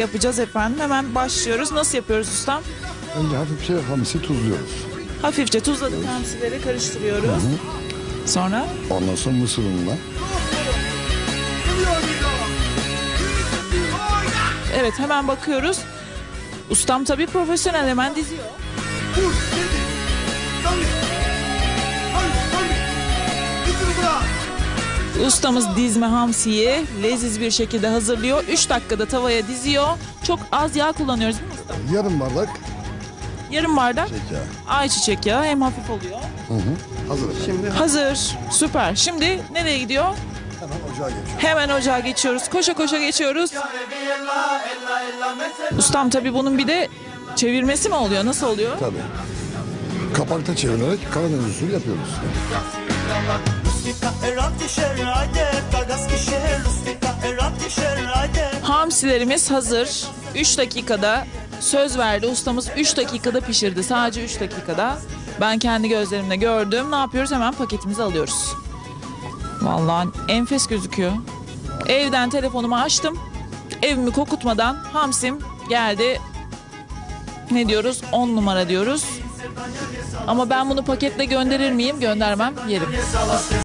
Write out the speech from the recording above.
yapacağız efendim. Hemen başlıyoruz. Nasıl yapıyoruz ustam? Önce hafifçe hamsi tuzluyoruz. Hafifçe tuzladık hamsileri karıştırıyoruz. Sonra Ondan sonra mısır ununa evet hemen bakıyoruz. Ustam tabii profesyonel hemen diziyor. Ustamız dizme hamsiyi leziz bir şekilde hazırlıyor. 3 dakikada tavaya diziyor. Çok az yağ kullanıyoruz değil mi ustam? yarım bardak Yarım bardak şeker. ayçiçek yağı hem hafif oluyor. Hı hı. Hazır efendim. Şimdi Hazır. Süper. Şimdi nereye gidiyor? hemen ocağa geçiyoruz. Hemen ocağa geçiyoruz. Koşa koşa geçiyoruz. Ustam tabii bunun bir de çevirmesi mi oluyor? Nasıl oluyor? Tabii. Kapakta çevirerek Karadeniz usulü yapıyoruz. Hamsilerimiz hazır. 3 dakikada söz verdi. Ustamız 3 dakikada pişirdi. Sadece 3 dakikada. Ben kendi gözlerimle gördüm. Ne yapıyoruz? Hemen paketimizi alıyoruz. Vallahi enfes gözüküyor. Evden telefonumu açtım. Evimi kokutmadan hamsim geldi. Ne diyoruz? 10 numara diyoruz. Ama ben bunu paketle gönderir miyim? Göndermem. Yerim.